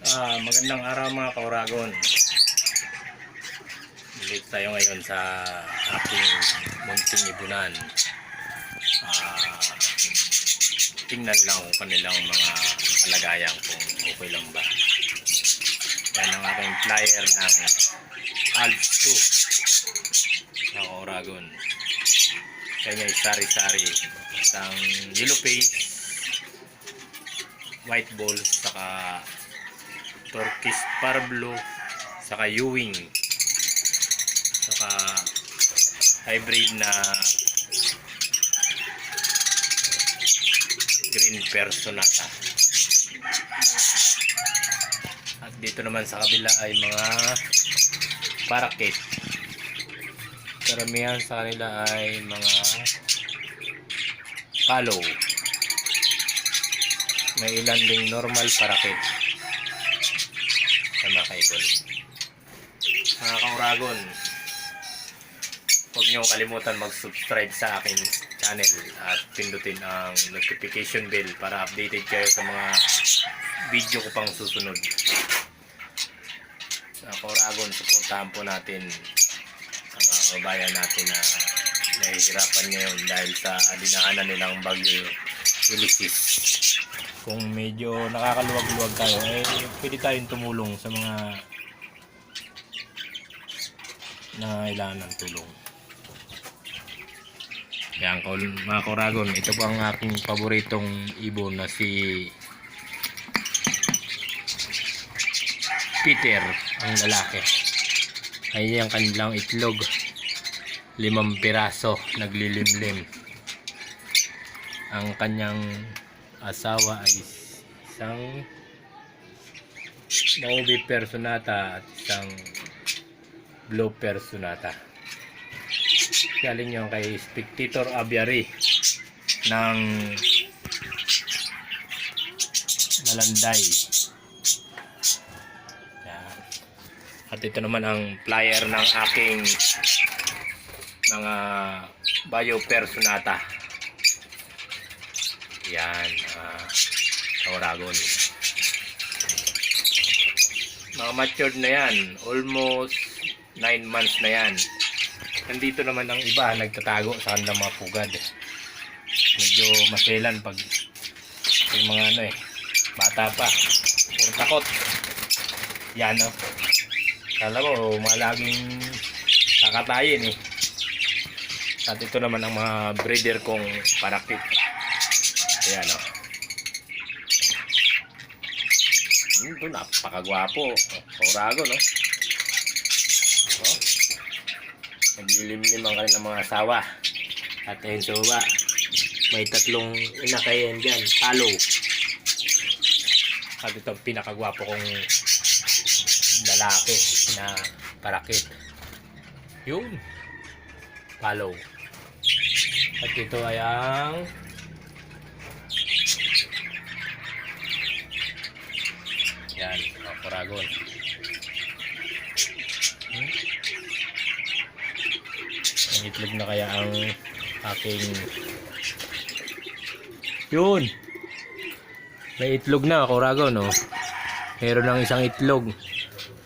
Ah, magandang araw mga kauragon. Balik tayo ngayon sa ating munting ibunan. Ah, tingnan lang kung kanilang mga kalagayan kung okay lang ba. Yan ang aking flyer ng Alps 2 na kauragon. Kanya ay sari-sari. Isang yellow face, white ball, saka turkish parblo saka Ewing saka hybrid na green personata. At dito naman sa kabila ay mga parakeet karamihan sa kanila ay mga follow may ilan ding normal parakeet sa mga kaibol. Mga kauragon, huwag niyo kalimutan mag-subscribe sa aking channel at pindutin ang notification bell para updated kayo sa mga video ko pang susunod. Mga kauragon, supportahan po natin ang mga kabayan natin na nahihirapan ngayon dahil sa dinaanan nilang bagyo Ulysses kung medyo nakakaluwag-luwag tayo, eh, pwede tayong tumulong sa mga nangailangan ng tulong. Yan, mga koragon, ito po ang aking paboritong ibon na si Peter, ang lalaki. Ay ang kanilang itlog. Limang piraso, naglilimlim. Ang kanyang asawa ay isang Maubi Personata at isang Blue Personata. Galing yung kay Spectator Aviary ng Malanday. At ito naman ang flyer ng aking mga Bayo Personata. Yan, uh, Kauragon. Mga matured na yan. Almost 9 months na yan. Nandito naman ang iba, nagtatago sa kanilang mga pugad. Medyo maselan pag yung mga ano eh, bata pa. Puro takot. Yan o. Kala mo, malaging kakatayin eh. At ito naman ang mga breeder kong parakit. Ayan o. Hmm, ito, napakagwapo. Kaurago, no? Oh. Naglilimlim ang kanilang mga asawa. At ayun sa baba, may tatlong inakayan dyan. Palo. At ito ang pinakagwapo kong lalaki na parakit. Yun. Palo. At ito ay ang Yan, mga paragon. Ang itlog na kaya ang aking Yun! May itlog na, Koragon, no? Meron ng isang itlog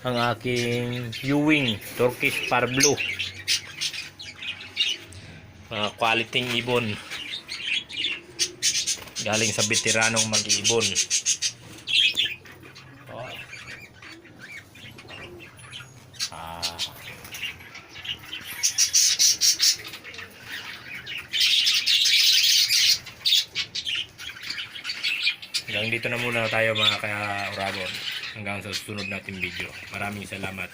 ang aking Ewing Turkish Parblo. Mga quality ibon. Galing sa veteranong mag-ibon. Oh. Ah. Hanggang dito na muna tayo mga ka-Uragon. Hanggang sa susunod natin video. Maraming salamat.